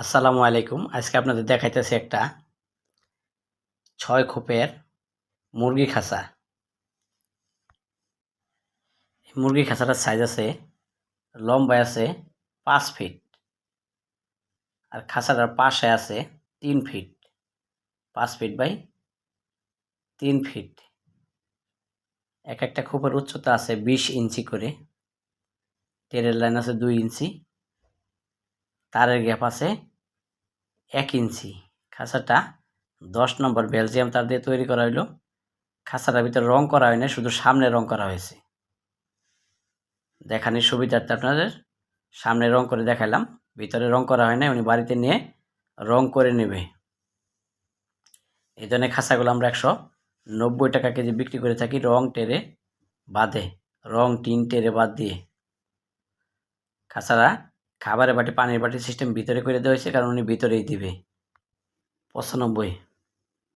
আসসালামু আলাইকুম। আজকে আপনাদের দেখাইতেছি একটা ছয় খোপের মুরগি এই মুরগি খাঁচাটার সাইজ আছে, লম্বায় আছে পাঁচ ফিট আর খাঁচাটার পাশে আছে তিন ফিট পাঁচ ফিট বাই তিন ফিট এক একটা খোপের উচ্চতা আছে বিশ ইঞ্চি করে। টেরের লাইন আছে দুই ইঞ্চি। তারের গ্যাপ আছে এক ইঞ্চি। খাঁচাটা দশ নম্বর বেলজিয়াম তার দিয়ে তৈরি করা হইল। খাঁচাটার ভিতরে রং করা হয় না শুধু সামনে রং করা হয়েছে। দেখানোর সুবিধার্থে আপনাদের। সামনে রং করে দেখালাম ভিতরে রং করা হয় না উনি বাড়িতে নিয়ে রং করে নেবে। এই ধরনের খাঁচাগুলো আমরা একশো নব্বই টাকা কেজি বিক্রি করে থাকি, রং টেরে বাদে রং টিন টেরে বাদ দিয়ে। খাঁচারা খাবারের বাটি পানির বাটি সিস্টেম ভিতরে করে দেওয়া হয়েছে কারণ উনি ভিতরেই দিবে। পঁচানব্বই।